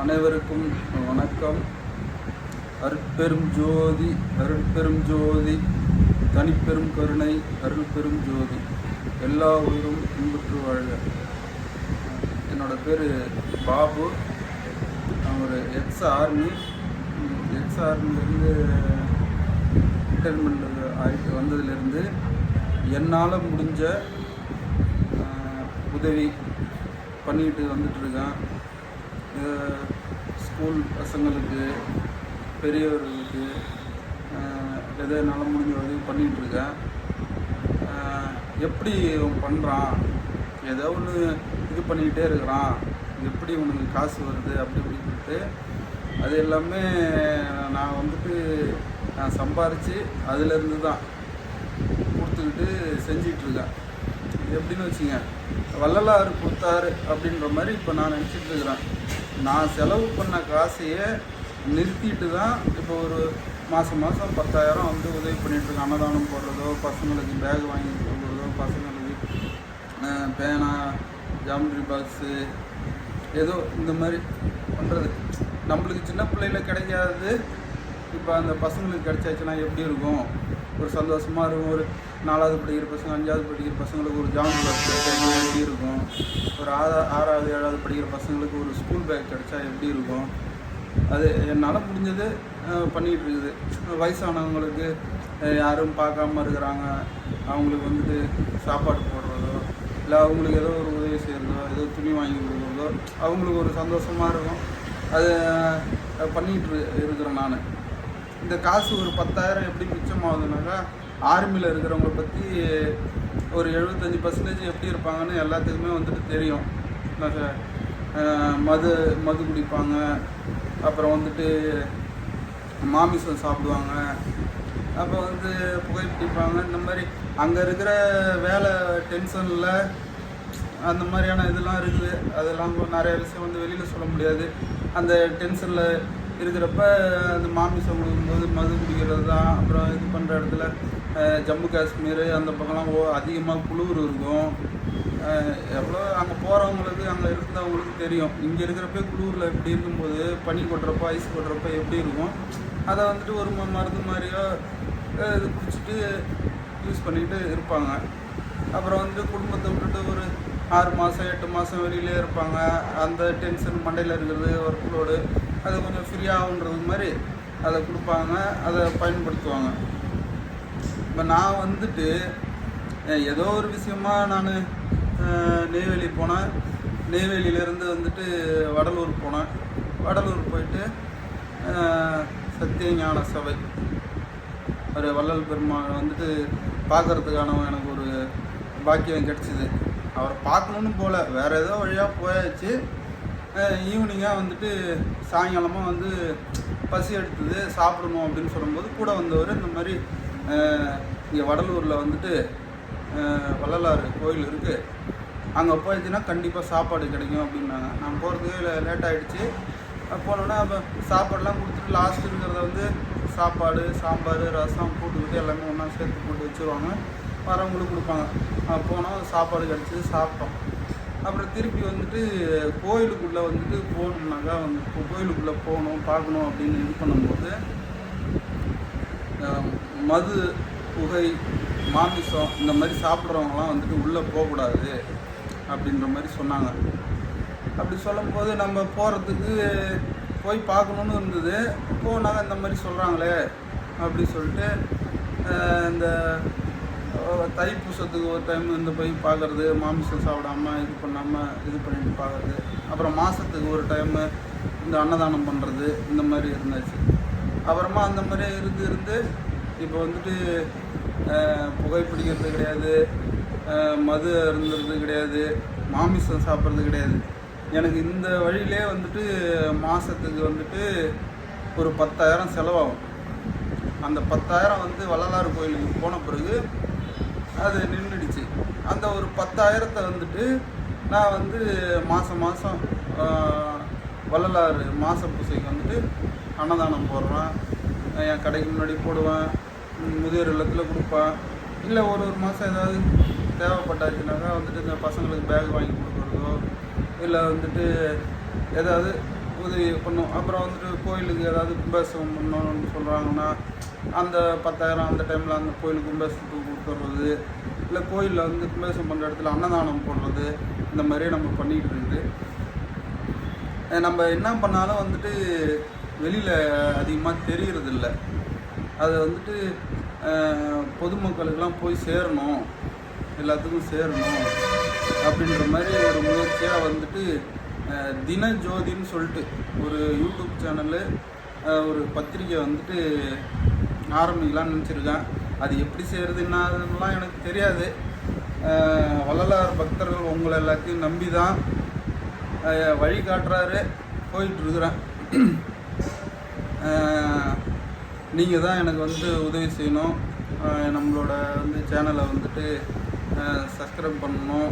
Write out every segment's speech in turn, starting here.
அனைவருக்கும் வணக்கம். அருட்பெரும் ஜோதி அருட்பெரும் ஜோதி தனிப்பெரும் கருணை அருள்பெரும் ஜோதி. எல்லா உயிரும் பின்பற்று வாழ்க. என்னோடய பேர் பாபு. நான் ஒரு எக்ஸ் ஆர்மி எக்ஸ் ஆர்மிலேருந்து ரிட்டைர்மெண்ட் ஆகிட்டு வந்ததுலேருந்து என்னால் முடிஞ்ச உதவி பண்ணிக்கிட்டு வந்துட்டுருக்கேன் ஸ்கூல் பசங்களுக்கு பெரியவர்களுக்கு எதோ என்னால் முடிஞ்ச உதவி பண்ணிகிட்ருக்கேன் எப்படி இவன் பண்ணுறான் ஏதோ ஒன்று இது பண்ணிக்கிட்டே இருக்கிறான். எப்படி உனக்கு காசு வருது? அப்படி இப்படின்னு சொல்லிட்டு அது எல்லாமே நான் வந்துட்டு நான் சம்பாரித்து அதுலேருந்து தான் கொடுத்துக்கிட்டு செஞ்சிகிட்ருக்கேன் எப்படின்னு வச்சுங்க வள்ளலார் கொடுத்தாரு அப்படின்ற மாதிரி இப்போ நான் நினச்சிட்டு இருக்கிறேன். நான் செலவு பண்ண காசையே நிறுத்திட்டு தான் இப்போ ஒரு மாதம் மாதம் பத்தாயிரம் வந்து உதவி பண்ணிகிட்ருக்கேன் அன்னதானம் போடுறதோ பசங்களுக்கு பேக் வாங்கி கொடுக்குறதோ பசங்களுக்கு பேனா ஜாமெட்ரி பாக்ஸு ஏதோ இந்த மாதிரி பண்ணுறது நம்மளுக்கு சின்ன பிள்ளையில கிடைக்காது இப்போ அந்த பசங்களுக்கு கிடைச்சாச்சுன்னா எப்படி இருக்கும்? ஒரு சந்தோஷமாக இருக்கும். ஒரு நாலாவது படிக்கிற பசங்க அஞ்சாவது படிக்கிற பசங்களுக்கு ஒரு ஜாமெட்ரி கிடைச்சா எப்படி இருக்கும்? ஒரு ஆறா ஆறாவது ஏழாவது படிக்கிற பசங்களுக்கு ஒரு ஸ்கூல் பேக் கிடைச்சா எப்படி இருக்கும்? அது என்னால் முடிஞ்சது பண்ணிகிட்டு இருக்குது. வயசானவங்களுக்கு யாரும் பார்க்காம இருக்கிறாங்க. அவங்களுக்கு வந்துட்டு சாப்பாடு போடுறதோ இல்லை அவங்களுக்கு ஏதோ ஒரு உதவி செய்கிறதோ ஏதோ துணி வாங்கி கொடுக்குறதோ அவங்களுக்கு ஒரு சந்தோஷமாக இருக்கும். அது பண்ணிகிட்டு இருக்கிறேன் நான். இந்த காசு ஒரு பத்தாயிரம் எப்படி மிச்சமாகுதுனாக்கா ஆர்மியில் இருக்கிறவங்கள பற்றி ஒரு எழுபத்தஞ்சி பர்சன்டேஜ் எப்படி இருப்பாங்கன்னு எல்லாத்துக்குமே வந்துட்டு தெரியும். மது மது குடிப்பாங்க. அப்புறம் வந்துட்டு மாமிசம் சாப்பிடுவாங்க. அப்போ வந்து புகைப்பிடிப்பாங்க இந்த மாதிரி அங்கே இருக்கிற வேலை டென்ஷனில் அந்த மாதிரியான இதெல்லாம் இருக்குது. அதெல்லாம் நிறைய விஷயம் வந்து வெளியில் சொல்ல முடியாது. அந்த டென்ஷனில் இருக்கிறப்ப அந்த மாமிசம் கொடுக்கும்போது மது குடிக்கிறது தான் அப்புறம் இது பண்ணுற இடத்துல ஜம்மு காஷ்மீர் அந்த பக்கம்லாம் ஓ அதிகமாக குளிர் இருக்கும். எவ்வளோ அங்கே போகிறவங்களுக்கு அங்கே இருந்தவங்களுக்கு தெரியும். இங்கே இருக்கிறப்ப குளூரில் இப்படி இருக்கும்போது பனி கொட்டுறப்ப ஐஸ் கொட்டுறப்ப எப்படி இருக்கும்? அதை வந்துட்டு ஒரு மருந்து மாதிரியோ இது குடிச்சிட்டு யூஸ் பண்ணிக்கிட்டு இருப்பாங்க. அப்புறம் வந்துட்டு குடும்பத்தை விட்டுட்டு ஒரு ஆறு மாதம் எட்டு மாதம் வெளியிலே இருப்பாங்க. அந்த டென்ஷன் மண்டையில் இருக்கிறது ஒர்க் லோடு அது கொஞ்சம் ஃப்ரீயாகுன்றது மாதிரி அதை கொடுப்பாங்க அதை பயன்படுத்துவாங்க. இப்போ நான் வந்துட்டு ஏதோ ஒரு விஷயமா நான் நெய்வேலி போனேன். நெய்வேலியிலேருந்து வந்துட்டு வடலூர் போனேன். வடலூர் போயிட்டு சத்தியஞான சபை. ஒரு வள்ளல் பெருமாள் வந்துட்டு பார்க்கறதுக்கான எனக்கு ஒரு பாக்கியம் கிடச்சிது. அவரை பார்க்கணுன்னு போகல. வேறு ஏதோ வழியாக போயாச்சு. ஈவினிங்காக வந்துட்டு சாயங்காலமாக வந்து பசி எடுத்தது சாப்பிடணும் அப்படின்னு சொல்லும்போது கூட வந்தவர் இந்த மாதிரி இங்கே வடலூரில் வந்துட்டு வள்ளலாறு கோயில் இருக்குது அங்கே போயிடுச்சுன்னா கண்டிப்பாக சாப்பாடு கிடைக்கும் அப்படின்னாங்க. நான் போகிறதுக்கு லேட் ஆகிடுச்சு போனோன்னா அப்போ சாப்பாடுலாம் கொடுத்துட்டு லாஸ்ட்டுங்கிறத வந்து சாப்பாடு சாம்பார் ரசம் போட்டுக்கிட்டு எல்லாமே ஒன்றா சேர்த்து போட்டு வச்சுருவாங்க. வரவங்களுக்கு கொடுப்பாங்க. போனோம் சாப்பாடு கிடச்சி சாப்பிட்டோம். அப்புறம் திருப்பி வந்துட்டு கோயிலுக்குள்ளே வந்துட்டு போகணுன்னாக்கா வந்து கோயிலுக்குள்ளே போகணும் பார்க்கணும் அப்படின்னு இது பண்ணும்போது மது புகை மாமிசம் இந்த மாதிரி சாப்பிட்றவங்களாம் வந்துட்டு உள்ளே போகக்கூடாது அப்படின்ற மாதிரி சொன்னாங்க. அப்படி சொல்லும்போது நம்ம போகிறதுக்கு போய் பார்க்கணுன்னு இருந்தது. போனாங்க இந்த மாதிரி சொல்கிறாங்களே அப்படி சொல்லிட்டு இந்த தைப்பூசத்துக்கு ஒரு டைம் இந்த போய் பார்க்குறது மாமிசம் சாப்பிடாம இது பண்ணாமல் இது பண்ணிட்டு பார்க்குறது அப்புறம் மாதத்துக்கு ஒரு டைமு இந்த அன்னதானம் பண்ணுறது இந்த மாதிரி இருந்துச்சு. அப்புறமா அந்த மாதிரி இருந்து இருந்து இப்போ வந்துட்டு புகைப்பிடிக்கிறது கிடையாது மது அருந்துறது கிடையாது மாமிசம் சாப்பிட்றது கிடையாது. எனக்கு இந்த வழியிலே வந்துட்டு மாதத்துக்கு வந்துட்டு ஒரு பத்தாயிரம் செலவாகும். அந்த பத்தாயிரம் வந்து வள்ளலார் கோயிலுக்கு போன பிறகு அது நின்றுடுச்சு அந்த ஒரு பத்தாயிரத்தை வந்துட்டு நான் வந்து மாதம் மாதம் வள்ளலாறு மாத பூசைக்கு வந்துட்டு அன்னதானம் போடுறேன். என் கடைக்கு முன்னாடி போடுவேன். முதியோர் இல்லத்தில் கொடுப்பேன். இல்லை ஒரு ஒரு மாதம் ஏதாவது தேவைப்பட்டாச்சுனாக்கா வந்துட்டு இந்த பசங்களுக்கு பேக் வாங்கி கொடுக்குறதோ இல்லை வந்துட்டு ஏதாவது உதவி பண்ணும் அப்புறம் வந்துட்டு கோயிலுக்கு ஏதாவது கும்பாசம் பண்ணணும்னு சொல்கிறாங்கன்னா அந்த பத்தாயிரம் அந்த டைமில் அந்த கோயிலுக்கு கும்பாசத்துக்கு கொடுத்துட்றது இல்லை கோயிலில் வந்து கும்பாசம் பண்ணுற இடத்துல அன்னதானம் போடுறது இந்த மாதிரி நம்ம பண்ணிக்கிட்டு இருக்குது நம்ம என்ன பண்ணாலும் வந்துட்டு வெளியில் அதிகமாக தெரியறதில்ல. அது வந்துட்டு பொதுமக்களுக்கெல்லாம் போய் சேரணும் எல்லாத்துக்கும் சேரணும் அப்படின்ற மாதிரி ஒரு முயற்சியாக வந்துட்டு தின தினஜோதின்னு சொல்லிட்டு ஒரு யூடியூப் சேனலு ஒரு பத்திரிக்கை வந்துட்டு ஆரம்பிக்கலாம்னு நினச்சிருக்கேன். அது எப்படி செய்கிறது எனக்கு தெரியாது. வள்ளலார் பக்தர்கள் உங்களை எல்லாத்தையும் நம்பி தான் வழி காட்டுறாரு. போயிட்டுருக்குறேன் நீங்கள் தான் எனக்கு வந்து உதவி செய்யணும். நம்மளோட வந்து சேனலை வந்துட்டு சப்ஸ்கிரைப் பண்ணணும்.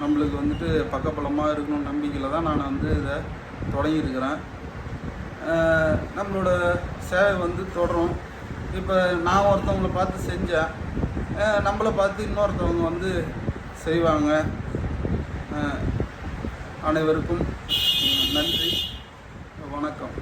நம்மளுக்கு வந்துட்டு பக்கபலமாக இருக்கணும் நம்பிக்கையில் தான் நான் வந்து இதை தொடங்கியிருக்கிறேன். நம்மளோட சேவை வந்து தொடரும். இப்போ நான் ஒருத்தவங்களை பார்த்து செஞ்சேன். நம்மளை பார்த்து இன்னொருத்தவங்க வந்து செய்வாங்க. அனைவருக்கும் நன்றி. வணக்கம்.